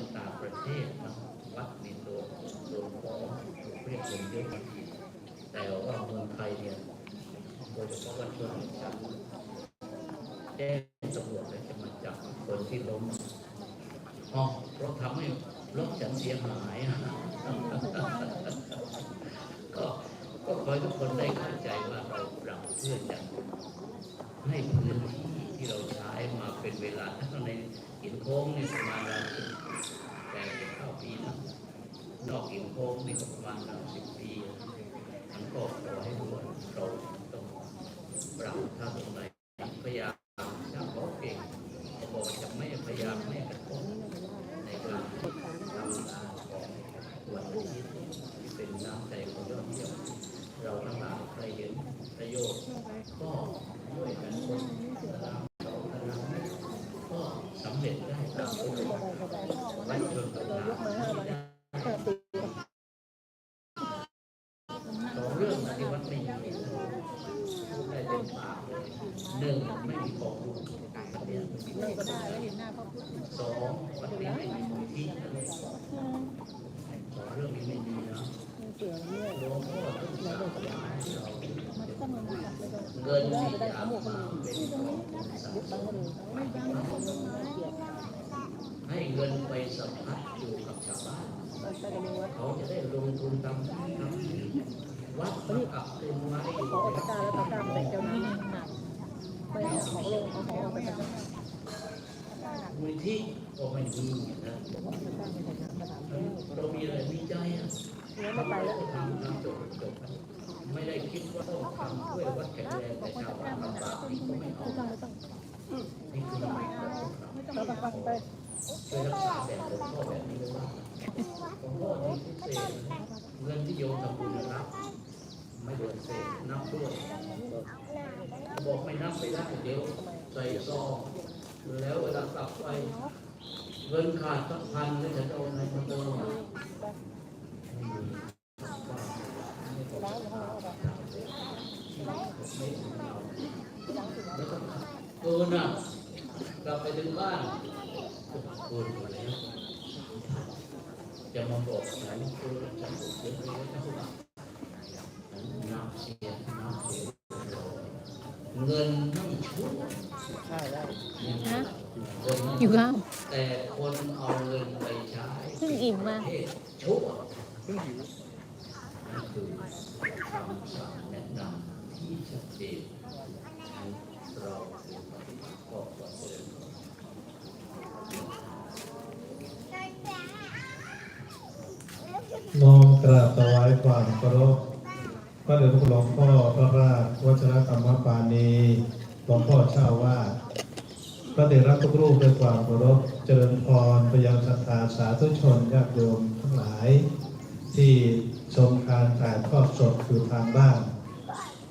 เป็นต่างประเทศนะวัดมีโดนโดนฟ้องถูกเรียกเงินเยอะแต่ว่าเมืองไทยเนี่ยโดยเฉพาะวัดช่วงจันทร์แจ้งตำรวจเลยจะมาจับคนที่ล้มอ๋อเราทำให้รถฉันเสียหายก็ก็ขอให้ทุกคนได้เข้าใจว่าเราปรับเพื่อจะให้พื้นที่ที่เราใช้มาเป็นเวลาใน หินโค้งในี่ประมาณเราสิบแต่เข้าปีนะนอกหินโค้งในประมาณเราสิบปีมันก็ขอให้รู้ว่าเราต้องปรับถ้าตรงไหนพยายามถ้าเขาเก่งเขาบอกว่าจะไม่พยายามไม่กระทบในการทำงานของวันอาทิตย์ที่เป็นน้ำใจของยอดเยี่ยมเราทั้งหลายใครเห็นประโยชน์ก็ช่วยกันคน สองเรื่องนที่วัดไม่มีได้เต็มปากเลยหนึ่งไม่มีของรู้เนี่ยไม่มีของรู้สองวัดนี้ไม่มีมูลที่สองเรื่องนี้ไม่มีนะหลวงพ่อต้องสาวให้เราเงินที่จะเอามาเป็นของสะสม ให้เงินไปสัมผัสอยู่กับชาวบ้านเขาจะได้ลงทุนทำทำวัดมากับเป็นไม้อยู่ขอออกจากการแล้วต่อการแต่เจ้าหน้าที่หนักไปเอาของลงเอาของออกไปจากมูลที่ก็ไม่มีนะเรามีอะไรมีใจอะแล้วไม่ไปแล้วทำทำจบจบไม่ได้คิดว่าต้องทำเพื่อวัดแข็งแรงแต่ชาวบ้านลำบากนี่ก็ไม่เอา ไม่ต้องไม่ต้องนี่คืองเราราไปไปช่วยรักษาแบบหลวงพ่อแบบนี้เลยว่าหลวงพ่อนี่พิเศษนะเงินที่โยมทำบุญรับไม่โดนเศษนับด้วยบอกไม่นับไม่ได้เดี๋ยวใส่ซองแล้วเวลากลับไปเงินขาดสักพันแล้วจะเอาอะไรมาเติมอะไม่มี เออน่ะกลับไปถึงบ้านเออมาแล้วจะมาบอกฉันคือฉันเสียเลยนะคุณน้ำเสียน้ำเสียเงินไม่ช่วยใช่แล้วฮะเงินอยู่ข้าวแต่คนเอาเงินไปใช้เพิ่งอิ่มมาประเทศชั่วนั่นคือคำสั่งแนะนำที่ชัดเจน เราคือปฏิบัติก็ควรเจริญน้อมกราบถวายความเคารพพระเดชพระคุณหลวงพ่อพระราชวัชรธรรมปานีหลวงพ่อเจ้าวาพระเดชรักทุกรูปด้วยความเคารพเจริญพรไปยังศรัทธาสาธุชนญาติโยมทั้งหลาย ที่ชมการถ่ายทอดสดอยู่ทางบ้าน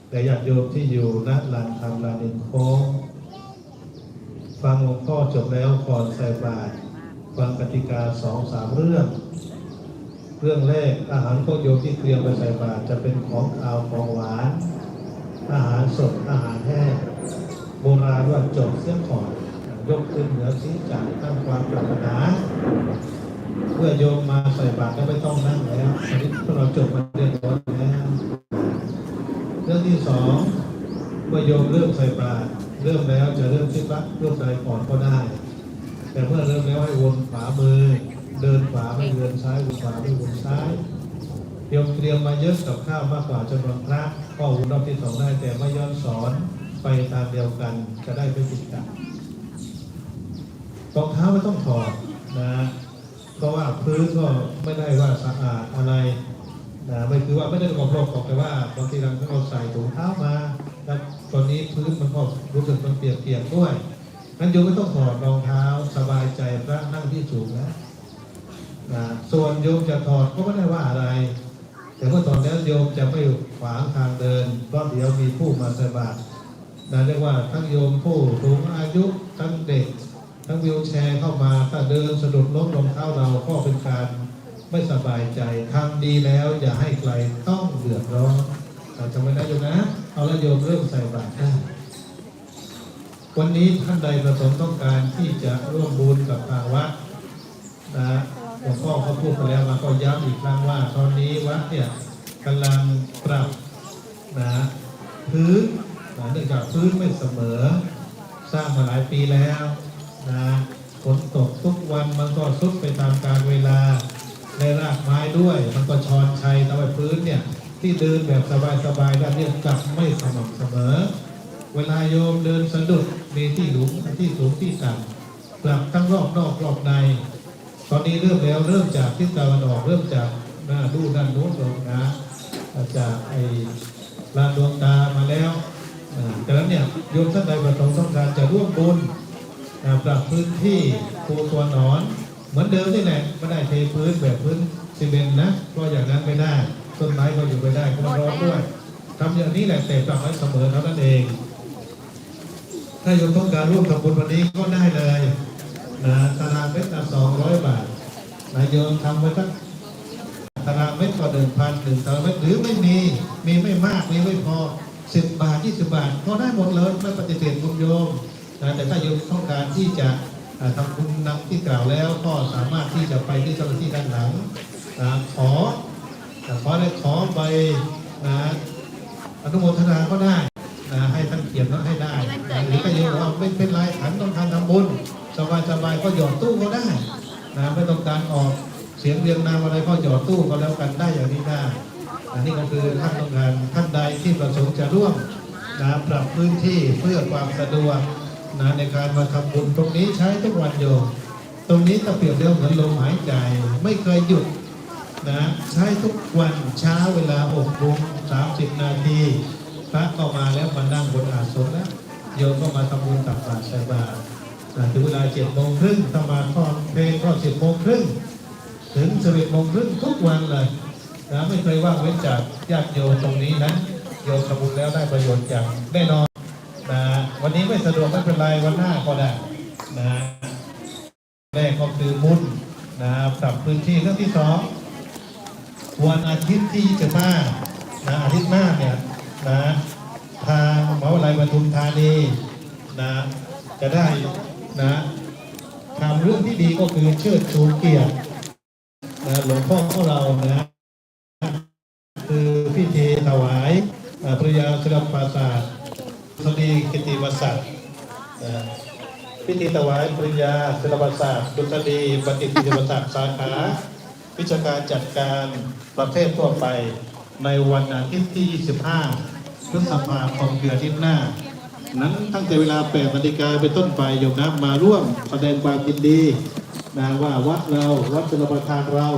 และญาติโยมที่อยู่ณลานธรรมลานอินโค้งฟังหลวงพ่อจบแล้วก่อนใส่บาตรฟังกติกาสองสามเรื่อง เรื่องแรกอาหารของโยมที่เตรียมไปใส่บาตรจะเป็นของขาวของหวาน อาหารสดอาหารแห้งโบราณว่าจบเสียก่อนยกขึ้นเหนือศีรษะตั้งความปรารถนาเพื่อโยมมาใส่บาตรก็ไม่ต้องนั่งแล้วอันนี้พวกเราจบมาเรียบร้อยแล้วเรื่อง ที่สองเมื่อโยมเริ่มใส่บาตรเริ่มแล้วจะเริ่มคิดว่าเริ่มใส่ก่อนก็ได้ แต่เมื่อเริ่มแล้วให้วนขวามือ เดินขวาไม่เดินซ้ายวนขวาไม่วนซ้ายโยมเตรียมมาเยอะกับข้าวมากกว่าจำนวนพระก็วนรอบที่สองได้แต่ไม่ย้อนสอนไปทางเดียวกันจะได้ไม่ติดกันรองเท้าไม่ต้องถอดนะ เพราะว่าพื้นก็ไม่ได้ว่าสะอาดอะไร นะไม่คือว่าไม่ได้กบโรคของแต่ว่าบางทีเราเราใส่ถุงเท้ามาแล้วตอนนี้พื้นมันก็รู้สึกมันเปียกๆด้วยงั้นโยมไม่ต้องถอดรองเท้าสบายใจพระนั่งที่สูงนะนะส่วนโยมจะถอดก็ไม่ได้ว่าอะไร แต่เมื่อตอนนี้โยมจะไม่ขวางทางเดินเพราะเดี๋ยวมีผู้มาสบาตรนะเรียกว่าทั้งโยมผู้สูงอายุทั้งเด็ก ทั้งวิวแชร์เข้ามาถ้าเดินสะดุดล้มรองเท้าเราก็เป็นการ ไม่สบายใจทำดีแล้วอย่าให้ใครต้องเดือดร้อนเราจะไม่ได้โยมนะ เอาละโยมเริ่มใส่บาตรได้วันนี้ท่านใดประสงค์ต้องการที่จะร่วมบุญกับทางวัดนะหลวงพ่อเขาพูดไปแล้วมาก็ย้ำอีกครั้งว่า ตอนนี้วัดเนี่ยกำลังปรับนะพื้นนะเนื่องจากพื้นไม่เสมอ สร้างมาหลายปีแล้วนะฝนตกทุกวันมันก็ซุดไปตามกาลเวลา ในรากไม้ด้วย มันก็ชอนชัยทำให้พื้นเนี่ยที่เดินแบบสบายๆด้านเนี้กลับไม่สม่ำเสมอ เวลาโยมเดินสะดุดมีที่หลุมที่สูงที่ต่ำปรับทั้งรอบนอกรอบใน ตอนนี้เริ่มแล้วเริ่มจากทิศตะวันออกเริ่มจากหน้าดูด้านโน้นลงนะจากไอ้ลานดวงตามาแล้วอ่าดังนั้นเนี่ยโยมท่านใดประสงค์ต้องการจะร่วมบุญปรับพื้นที่ปูตัวหนอน เหมือนเดิมนี่แหละไม่ได้เทพื้นแบบพื้นซีเมนต์นะเพราะอย่างนั้นไม่ได้ต้นไม้ก็อยู่ไม่ได้ก็ต้องร้อนด้วยทำอย่างนี้แหละแต่ปรับให้เสมอเท่านั้นเอง ถ้าโยมต้องการร่วมทำบุญวันนี้ก็ได้เลยนะตารางเมตรละสองร้อยบาทนะโยมทำไว้สักตารางเมตรก็หนึ่งพันหนึ่งตารางเมตรหรือไม่มีมีไม่มากมีไม่พอสิบบาทยี่สิบบาทก็ได้หมดเลยไม่ปฏิเสธคุณโยมนะแต่ถ้าโยมต้องการที่จะอ่า ทำบุญนำที่กล่าวแล้วก็สามารถที่จะไปที่เจ้าหน้าที่ด้านหลังนะขอขอได้ขอใบนะอนุโมทนาก็ได้นะให้ท่านเขียนแล้วให้ได้หรือก็โยมว่าไม่เป็นไรขันต้องการทำบุญสบายสบายก็หยอดตู้ก็ได้นะไม่ต้องการออกเสียงเรียงนามอะไรก็หยอดตู้ก็แล้วกันได้อย่างนี้ได้อันนี้ก็คือท่านต้องการท่านใดที่ประสงค์จะร่วมนะปรับพื้นที่เพื่อความสะดวก นะในการมาทำบุญตรงนี้ใช้ทุกวันโยมตรงนี้ถ้าเปรียบเทียบเหมือนลมหายใจ ไม่เคยหยุดนะใช้ทุกวันเช้าเวลา6โมง30นาทีพระก็มาแล้วมานั่งบนอาสนแล้วโยมก็มาทำบุญตักบาตรใส่บาตรถึงเวลา7โมงครึ่งถ้ามาข้อเพลงก็10โมงครึ่งถึง11โมงครึ่งทุกวันเลยนะไม่เคยว่างเว้นจากญาติโยมตรงนี้นะโยมทำบุญแล้วได้ประโยชน์อย่างแน่นอน นะวันนี้ไม่สะดวกไม่เป็นไรวันหน้าก็ได้นะแรกก็คือบุญนะปรับพื้นที่เรื่องที่สองวันอาทิตย์ที่25นะอาทิตย์หน้าเนี่ยนะทางมหาวิทยาลัยปทุมธานีนะจะได้นะทำเรื่องที่ดีก็คือเชิดชูเกียรตินะหลวงพ่อของเรานะคือพิธีถวายอ่าพระยาศิลปราสาทสดี กิติมศักดิ์พิธีถวายปริญญาศิลปศาสตร์ดุษฎีบัณฑิตศิลปศาสตร์สาขา วิชาการจัดการประเภททั่วไป ในวันอาทิตย์ที่ 25 พฤษภาคมเดือนที่หน้า นั้นตั้งแต่เวลา8นาฬิกาเป็นต้นไปโยมนะมาร่วมแสดงความยินดีนะว่าวัดเราวัดชลประทานเรา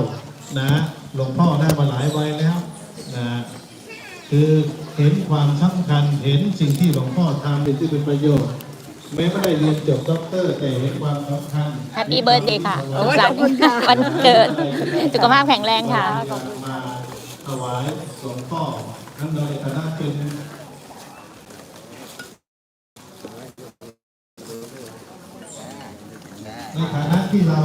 นะหลวงพ่อได้มาหลายวัยแล้วนะ คือเห็นความสำคัญเห็นสิ่งที่หลวงพ่อทำเป็นที่เป็นประโยชน์แม้ไม่ได้เรียนจบด็อกเตอร์แต่เห็นความสำคัญแฮปปี้เบิร์ดเดย์ค่ะสุขสันต์วันเกิด สุขภาพแข็งแรงค่ะ มาถวายหลวงพ่อทั้งโดยคณะเป็นในฐานะที่เรา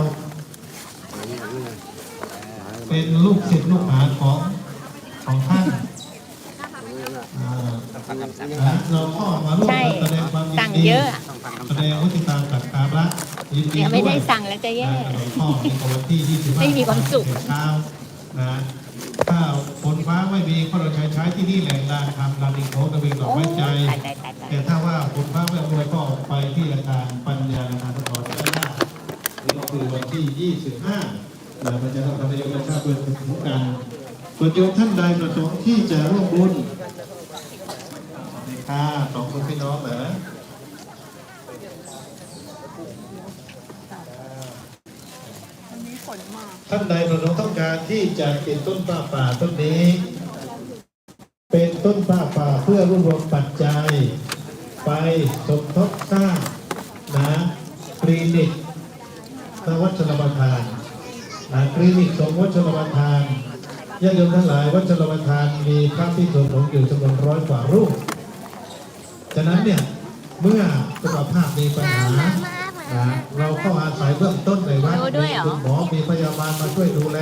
เป็นลูกศิษย์ลูกหาของของท่านอ่านะเราก็มาร่วม ใช่ กันแสดง ความยินสั่งดีเยอะอะแสดงวิธีการตัดการละยินดีเดี๋ยวไม่ได้วยสั่งแล้วจะแย่หลวงพ่อในวันที่25ไม่มีความสุข เช้านะถ้าฝนฟ้าไม่มีก็เราใช้ใช้ที่นี่แหล่งลานทำลานดินโคตะวิงดอกไม้ใจ ตายตายตายตายแต่ถ้าว่าฝนฟ้าไม่อำนวยก็ไปที่อาคารปัญญาอาคารสถอนได้ได้นี่ก็คือวันที่ 25นะมันจะต้องทำให้โยมชาติเป็นถึงกันส่วนโยมท่านใดประสงค์ที่จะร่วมบุญนี่ค่ะสองคนพี่น้องเหรอ ท่านใดประสงค์ต้องการที่จะติดต้นผ้าป่าต้นนี้ เป็นต้นผ้าป่าเพื่อรวบรวมปัจจัย ไปสมทบสร้างนะคลินิกนวัชนประทานนะคลินิกสมวัชนประทานญาติโยมทั้งหลายวัชนประทานมีพระพิสุสงฆ์อยู่จำนวนร้อยกว่ารูปฉะนั้นเนี่ยเมื่อสุขภาพมีปัญหานะเราก็อาศัยเบื้องต้นใน ดรู้ด้วยเหรอมีคุณหมอมีพยาบาลมาช่วยดูแล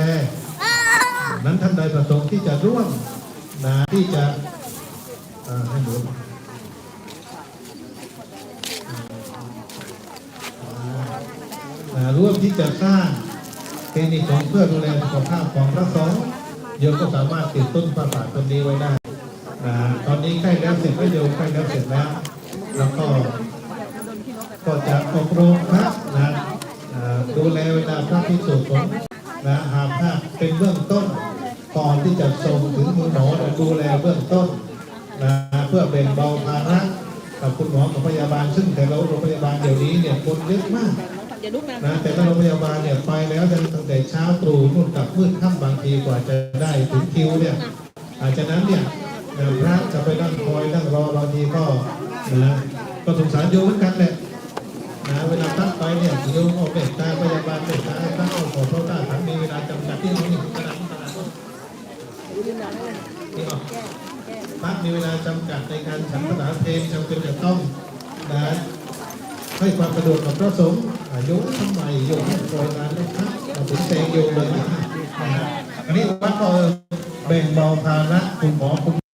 นั้นท่านใดประสงค์ที่จะร่วมนะที่จะเอ่อให้หนูนะร่วมที่จะสร้างลินิกของเพื่อดูแลสุขภาพของพระสงฆ์โยมก็สามารถติดต้นพระบาทต้นนี้ไว้ได้นะตอนนี้ใกล้แล้วเสร็จแล้วโยมใกล้แล้วเสร็จแล้ว แล้วก็ก็จะอบรมพระนะอ่า ดูแลเวลาพระพิสุสงฆ์นะหากถ้าเป็นเบื้องต้นก่อนที่จะส่งถึงมือหมอดูแลเบื้องต้นนะเพื่อแบ่งเบาภาระกับคุณหมอกับพยาบาล ซึ่งแต่ละโรงพยาบาลเดี๋ยวนี้เนี่ยคนเยอะมากนะแต่ละโรงพยาบาลเนี่ยไปแล้วตั้งแต่เช้าตรู่นู่นกับมืดค่ำบางทีกว่าจะได้ถึงคิวเนี่ยอาจจะนั้นเนี่ยพระจะไปนั่งคอยนั่งรอบางทีก็นะก็สงสารโยมเหมือนกันแหละ นะเวลาพักไปเนี่ยโยมเอาเมตตาพยาบาลเมตตาให้พระเอาขอพระตาทั้งมีเวลาจำกัดที่นี่ขนาดขนาดนี่ออกพระมีเวลาจำกัดในการฉันภาษาเพลงจำเป็นจะต้องนะให้ความสะดวกกับพระสงฆ์อายุทำไมโยมให้คอยนานนะครับถึงเซงโยมเลยนะฮะอันนี้วัดก็แบ่งเบาภาระคุณหมอคุณ